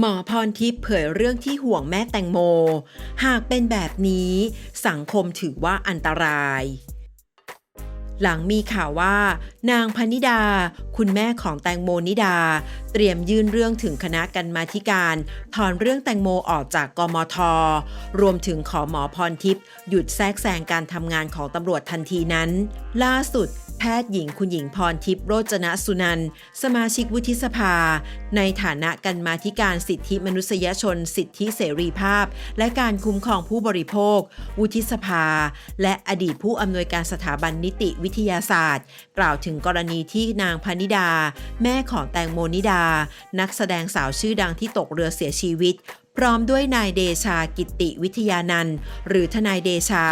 หมอพรทิพย์เผยเรื่องที่ห่วงแม่แตงโม หากเป็นแบบนี้สังคมถือว่าอันตราย หลังมีข่าวว่า นางพนิดา คุณแม่ของแตงโมนิดา เตรียมยื่นเรื่องถึงคณะกรรมาธิการ ถอนเรื่องแตงโมออกจากกมท รวมถึงขอหมอพรทิพย์หยุดแทรกแซงการทำงานของตำรวจทันทีนั้น ล่าสุด แพทย์หญิงคุณหญิงพรทิพย์โรจนสุนันท์สมาชิกวุฒิสภา ในฐานะกรรมาธิการสิทธิมนุษยชน สิทธิเสรีภาพ และการคุ้มครองผู้บริโภค วุฒิสภา และอดีตผู้อำนวยการสถาบันนิติวิทยาศาสตร์ กล่าวถึงกรณีที่นางพนิดา แม่ของแตงโมนิดา นักแสดงสาวชื่อดังที่ตกเรือเสียชีวิตพร้อมด้วยนายเดชากิติวิทยานันท์หรือทนายเดชา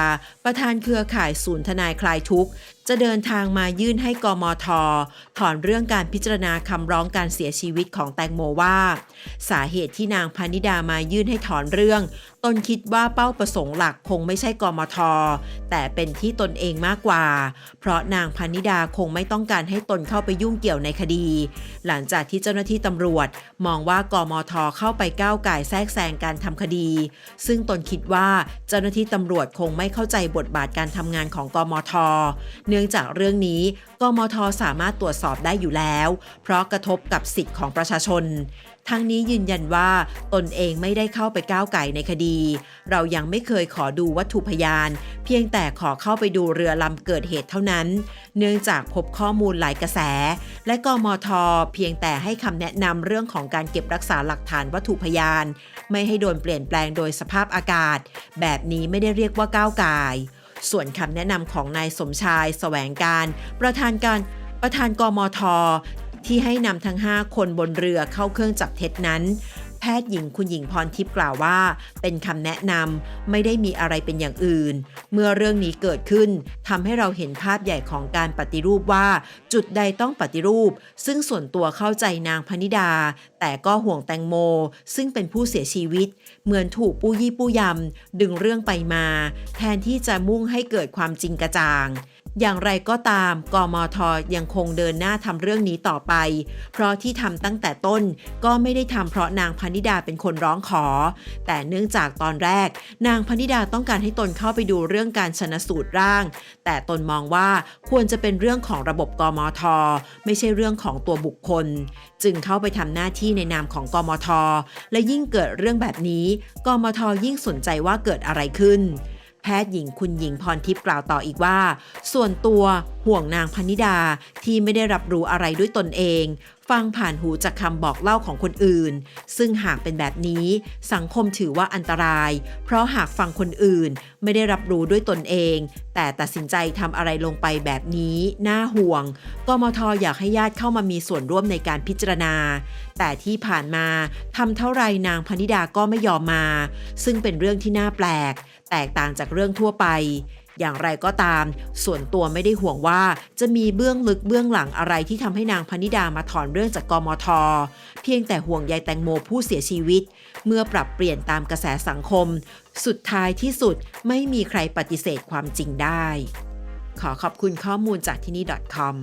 ประธานเครือข่ายศูนย์ทนายคลายทุกข์ จะเดินทางมายื่นให้กมท ถอนเรื่องการพิจารณาคำร้องการเสียชีวิตของแตงโมว่า สาเหตุที่นางพานิดามายื่นให้ถอนเรื่องตนคิดว่าเป้าประสงค์หลักคงไม่ใช่กมท แต่เป็นที่ตนเองมากกว่า เพราะนางพานิดาคงไม่ต้องการให้ตนเข้าไปยุ่งเกี่ยวในคดี หลังจากที่เจ้าหน้าที่ตำรวจ มองว่ากมท เข้าไปก้าวไก่แทรกแซงการทำคดี ซึ่งตนคิดว่าเจ้าหน้าที่ตำรวจคงไม่เข้าใจบทบาทการทำงานของกมท เนื่องจากเรื่องนี้ กมทสามารถตรวจสอบได้อยู่แล้ว เพราะกระทบกับสิทธิ์ของประชาชน ทั้งนี้ยืนยันว่าตนเองไม่ได้เข้าไปก้าวไก่ในคดี เรายังไม่เคยขอดูวัตถุพยาน เพียงแต่ขอเข้าไปดูเรือลำเกิดเหตุเท่านั้น เนื่องจากพบข้อมูลหลายกระแส และกมท เพียงแต่ให้คำแนะนำเรื่องของการเก็บรักษาหลักฐานวัตถุพยาน ไม่ให้โดนเปลี่ยนแปลงโดยสภาพอากาศ แบบนี้ไม่ได้เรียกว่าก้าวไก่ ส่วนคำแนะนำของนายสมชายแสวงการ ประธานการประธานกมทที่ให้นำทั้ง 5 คนบนเรือเข้าเครื่องจับเท็จนั้น ทย์หญิงคุณหญิงพรทิพย์กล่าวว่า เป็นคำแนะนำไม่ได้มีอะไรเป็นอย่างอื่น เมื่อเรื่องนี้เกิดขึ้นทำให้เราเห็นภาพใหญ่ของการปฏิรูปว่า จุดใดต้องปฏิรูป ซึ่งส่วนตัวเข้าใจนางพนิดา แต่ก็ห่วงแตงโม ซึ่งเป็นผู้เสียชีวิต เหมือนถูกปู้ยี่ปู้ยำดึงเรื่องไปมา แทนที่จะมุ่งให้เกิดความจริงกระจ่าง อย่างไรก็ตาม กมทยังคงเดินหน้าทำเรื่องนี้ต่อไป เพราะที่ทำตั้งแต่ต้นก็ไม่ได้ทำเพราะนางพนิดาเป็นคนร้องขอ แต่เนื่องจากตอนแรก นางพนิดาต้องการให้ตนเข้าไปดูเรื่องการชนะสูตรร่าง แต่ตนมองว่าควรจะเป็นเรื่องของระบบกมท ไม่ใช่เรื่องของตัวบุคคล จึงเข้าไปทำหน้าที่ในนามของกมท และยิ่งเกิดเรื่องแบบนี้ กมทยิ่งสนใจว่าเกิดอะไรขึ้น ทย์หญิงคุณหญิงพรทิพย์กล่าวต่ออีกว่า ส่วนตัวห่วงนางพนิดาที่ไม่ได้รับรู้อะไรด้วยตนเอง ฟังผ่านหูจากคำบอกเล่าของคนอื่น ซึ่งหากเป็นแบบนี้ สังคมถือว่าอันตราย เพราะหากฟังคนอื่นไม่ได้รับรู้ด้วยตนเอง แต่ตัดสินใจทำอะไรลงไปแบบนี้ น่าห่วงกมทอยากให้ญาติเข้ามามีส่วนร่วมในการพิจารณา แต่ที่ผ่านมาทำเท่าไรนางพนิดาก็ไม่ยอมมา ซึ่งเป็นเรื่องที่น่าแปลก แตกต่างจากเรื่องทั่วไป อย่างไรก็ตาม ส่วนตัวไม่ได้ห่วงว่าจะมีเบื้องลึกเบื้องหลังอะไรที่ทำให้นางพนิดามาถอนเรื่องจากกมท เพียงแต่ห่วงใยแตงโมผู้เสียชีวิต เมื่อปรับเปลี่ยนตามกระแสสังคม สุดท้ายที่สุดไม่มีใครปฏิเสธความจริงได้ ขอขอบคุณข้อมูลจากที่นี่ .com